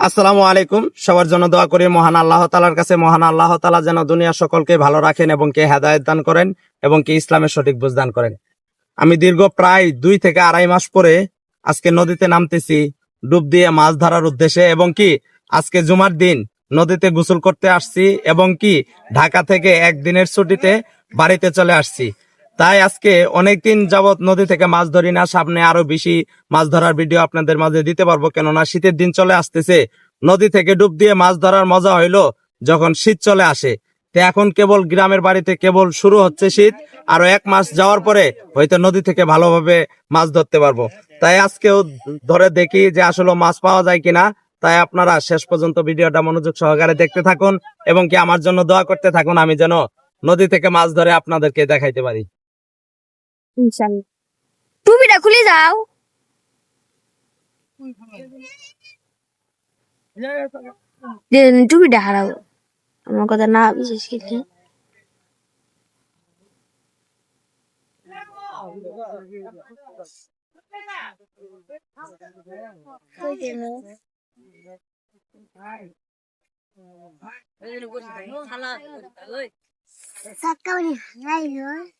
আসসালামু আলাইকুম। সবার জন্য দোয়া করি, মহান আল্লাহ তালার কাছে। মহান আল্লাহ তালা যেন দুনিয়া সকলকে ভালো রাখেন এবং কে হেদায়ত দান করেন এবং কে ইসলামের সঠিক বুঝ দান করেন। আমি দীর্ঘ প্রায় দুই থেকে আড়াই মাস পরে আজকে নদীতে নামতেছি, ডুব দিয়ে মাছ ধরার উদ্দেশ্যে এবং কি আজকে জুমার দিন নদীতে গোসল করতে আসছি এবং কি ঢাকা থেকে একদিনের ছুটিতে বাড়িতে চলে আসছি। তাই আজকে অনেকদিন যাবৎ নদী থেকে মাছ ধরি না, সামনে আরও বেশি মাছ ধরার ভিডিও আপনাদের মাঝে দিতে পারব। কেননা শীতের দিন চলে আসতেছে, নদী থেকে ডুব দিয়ে মাছ ধরার মজা হইল যখন শীত চলে আসে। তো এখন কেবল গ্রামের বাড়িতে কেবল শুরু হচ্ছে শীত, আরও এক মাস যাওয়ার পরে হয়তো নদী থেকে ভালোভাবে মাছ ধরতে পারব। তাই আজকেও ধরে দেখি যে আসলে মাছ পাওয়া যায় কিনা, তাই আপনারা শেষ পর্যন্ত ভিডিওটা মনোযোগ সহকারে দেখতে থাকুন এবং কি আমার জন্য দোয়া করতে থাকুন, আমি যেন নদী থেকে মাছ ধরে আপনাদেরকে দেখাইতে পারি। ইনশাল্লাহ টুপিটা খুলে যাও। টুপিটা হারাবো আমার কথা না বিশেষ কিছু layo. Ano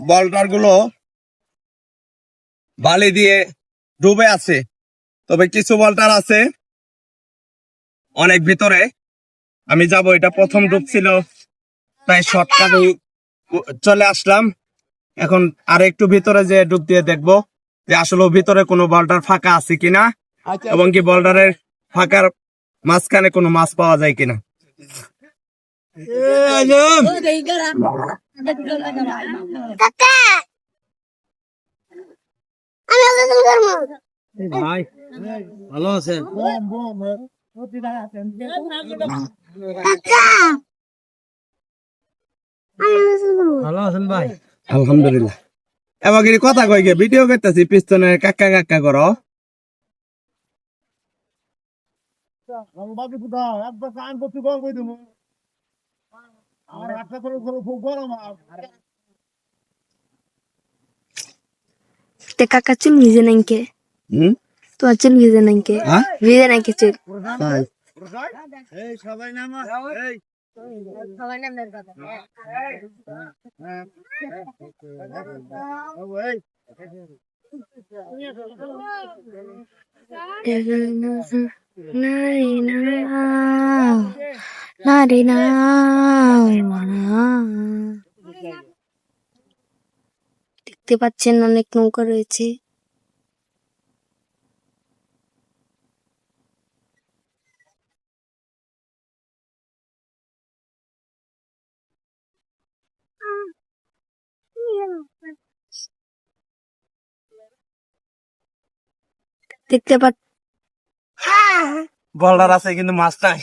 বল্ডারগুলো বালি দিয়ে ডুবে আছে। তবে কিছু বল্টার আছে। অনেক ভিতরে। আমি যাব এটা প্রথম ডুব ছিল। প্রায় শর্টকাটে চলে আসলাম। এখন আর একটু ভিতরে যে ডুব দিয়ে দেখব যে আসলে ভিতরে কোনো বল্ডার ফাঁকা আছে কিনা এবং কি বল্ডারের ফাঁকার মাঝখানে কোনো মাছ পাওয়া যায় কিনা। ভাই ভালো আছেন? Kaka! Ano ang lugar mo? ভালো আছেন ভাই? আলহামদুলিল্লাহ। এবার কথা কই গে? ভিডিও করতেছি পিস্তনে কাকা কাকা করো। তে কাকা চুল ভিজে নাই কে হুম তোমার চুল ভিজে নাই কে হ্যাঁ ভিজে নাই কে চুল তাই নারী না নারী না দেখতে পাচ্ছেন অনেক নৌকা রয়েছে দেখতে পাচ্ছেন বল্ডার আছে কিন্তু মাছ নাই।